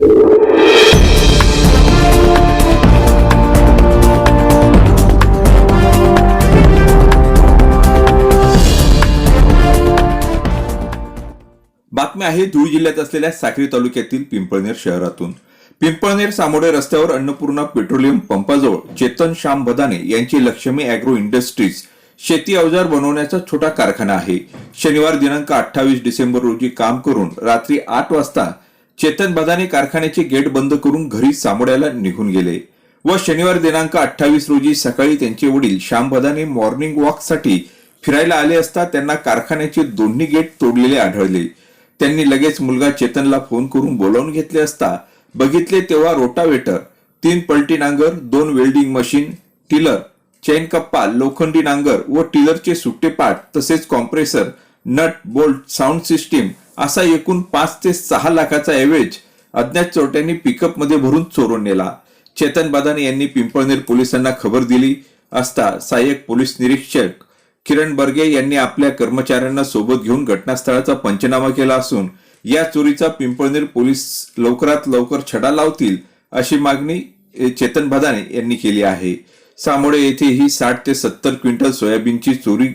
बातमी आहे धुळे जिल्ह्यात असलेल्या साक्री तालुक्यातील पिंपळनेर शहरातून. पिंपळनेर सामोडे रस्त्यावर अन्नपूर्णा पेट्रोलियम पंपाजवळ चेतन श्याम बदाने यांची लक्ष्मी अॅग्रो इंडस्ट्रीज शेती अवजार बनवण्याचा छोटा कारखाना आहे. शनिवार दिनांक अठ्ठावीस डिसेंबर रोजी काम करून रात्री आठ वाजता चेतन बदाने कारखान्याचे गेट बंद करून घरी सामोड्याला निघून गेले व शनिवार दिनांक अठ्ठावीस रोजी सकाळी त्यांचे वडील श्याम बदाने मॉर्निंग वॉकसाठी फिरायला आले असता त्यांना कारखान्याचे दोन्ही गेट तोडलेले आढळले. त्यांनी लगेच मुलगा चेतनला फोन करून बोलावून घेतले असता बघितले तेव्हा रोटावेटर तीन पलटी नांगर दोन वेल्डिंग मशीन टिलर चैन कप्पा लोखंडी नांगर व टिलरचे सुट्टे पार्ट तसेच compressor nut bolt sound system असा एकूण पाच ते सहा लाखाचा एव्हरेज अज्ञात चोरट्यांनी पिकअपमध्ये भरून चोरून नेला. चेतन बादाने यांनी पिंपळनेर पोलिसांना खबर दिली असता सहाय्यक पोलीस निरीक्षक किरण बर्गे यांनी आपल्या कर्मचाऱ्यांना सोबत घेऊन घटनास्थळाचा पंचनामा केला असून या चोरीचा पिंपळनेर पोलीस लवकरात लवकर छडा लावतील अशी मागणी चेतन भदाने यांनी केली आहे. सामोडे येथे ही साठ ते सत्तर क्विंटल सोयाबीनची चोरी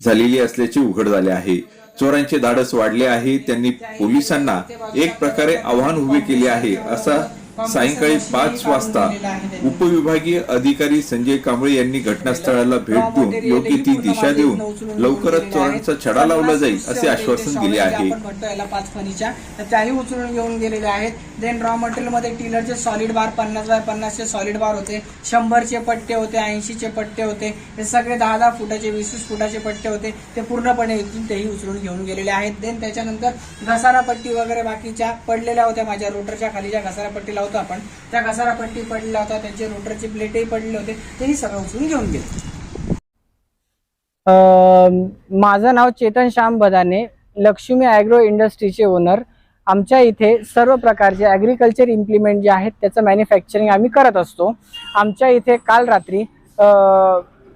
झालेली असल्याचे उघड झाले आहे. चोरांचे धाडस वाढले आहे त्यांनी पोलिसांना एक प्रकारे आव्हान उभे केले आहे असा सायंकाळी पाच वाजता उपविभागीय अधिकारी संजय कांबळे यांनी घटनास्थळाला भेट देऊन योग्य ती दिशा देऊन लवकरच चोरांचा छडा लावला जाईल असे आश्वासन दिले आहे. पाच फणीच्या तर त्याही उचलून घेऊन गेलेले आहेत. देन रॉ मटेरियलमध्ये टिलरचे सॉलिड बार पन्नास बाय पन्नासचे सॉलिड बार होते. शंभरचे पट्टे होते ऐंशीचे पट्टे होते. हे सगळे दहा दहा फुटाचे वीस वीस फुटाचे पट्टे होते. ते पूर्णपणे इथून तेही उचलून घेऊन गेलेले आहेत. देन त्याच्यानंतर घसारा पट्टी वगैरे बाकीच्या पडलेल्या होत्या. माझ्या रोटरच्या खाली ज्या घसारा पट्टी होता आपण. त्या घसारा पट्टी पडलेला होता त्यांचे रोटरचे प्लेटही पडले होते. तेही सगळं उचलून घेऊन गेले. माझं नाव चेतन श्याम बदाने लक्ष्मी ॲग्रो इंडस्ट्रीचे ओनर. आमच्या इथे सर्व प्रकारचे ॲग्रिकल्चर इम्प्लिमेंट जे आहेत त्याचं मॅन्युफॅक्चरिंग आम्ही करत असतो. आमच्या इथे काल रात्री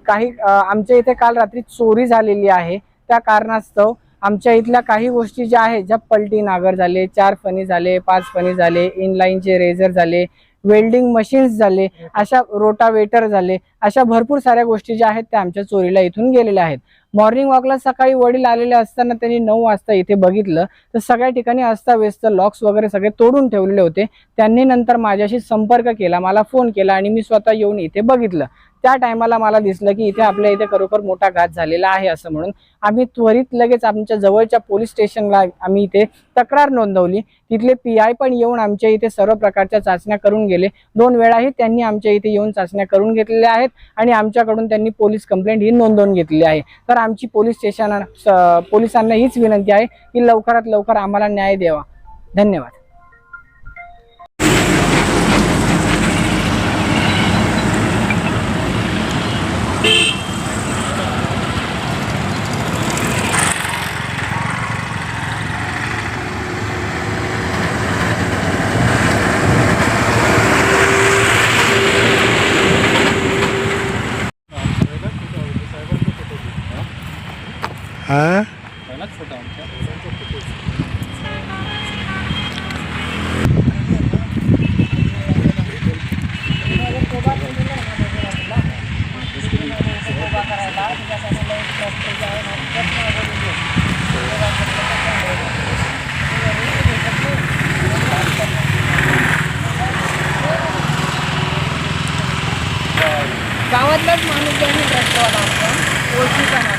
काही आमच्या इथे काल रात्री चोरी झालेली आहे. त्या कारणास्तव आमच्या इथल्या काही गोष्टी ज्या आहेत ज्या पलटी नागर झाले चार फणी झाले पाच फणी झाले इनलाईनचे रेझर झाले वेल्डिंग मशीन्स झाले अशा रोटावेटर झाले अशा भरपूर साऱ्या गोष्टी ज्या आहेत त्या आमच्या चोरीला इथून गेलेल्या आहेत. मॉर्निंग वॉकला सकाळी वडील आलेले असताना त्यांनी नऊ वाजता इथे बघितलं तर सगळ्या ठिकाणी अस्ताव्यस्त लॉक्स वगैरे सगळे तोडून ठेवलेले होते. त्यांनी नंतर माझ्याशी संपर्क केला मला फोन केला आणि मी स्वतः येऊन इथे बघितलं. त्या टायमाला मला दिसलं की इथे आपल्या इथे खरोखर मोठा घात झालेला आहे असं म्हणून आम्ही त्वरित लगेच आमच्या जवळच्या पोलीस स्टेशनला आम्ही इथे तक्रार नोंदवली. तिथले पी आय पण येऊन आमच्या इथे सर्व प्रकारच्या चाचण्या करून गेले. दोन वेळाही त्यांनी आमच्या इथे येऊन चाचण्या करून घेतलेल्या आहेत आणि आमच्याकडून त्यांनी पोलीस कंप्लेंट ही नोंदवून घेतली आहे. तर आमची पोलीस स्टेशन पोलिसांना हीच विनंती आहे की लवकरात लवकर आम्हाला न्याय द्यावा. धन्यवाद. हा? गावातलाच माणूस आहे ट्रस्टवाला आमचा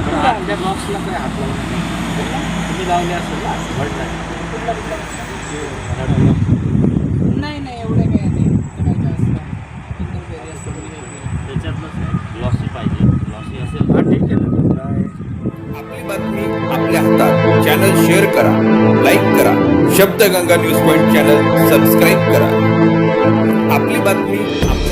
नाही बॉक्सला काय हात लावला तुम्ही लावले असेल ना नाही नाही एवढे काय नाही ते असतं लॉसी पाहिजे लॉसी असेल आपली बातमी आपल्या हातात. चॅनल शेअर करा लाईक करा. Shabdganga news point channel subscribe करा. आपली बातमी आपल्या हातात.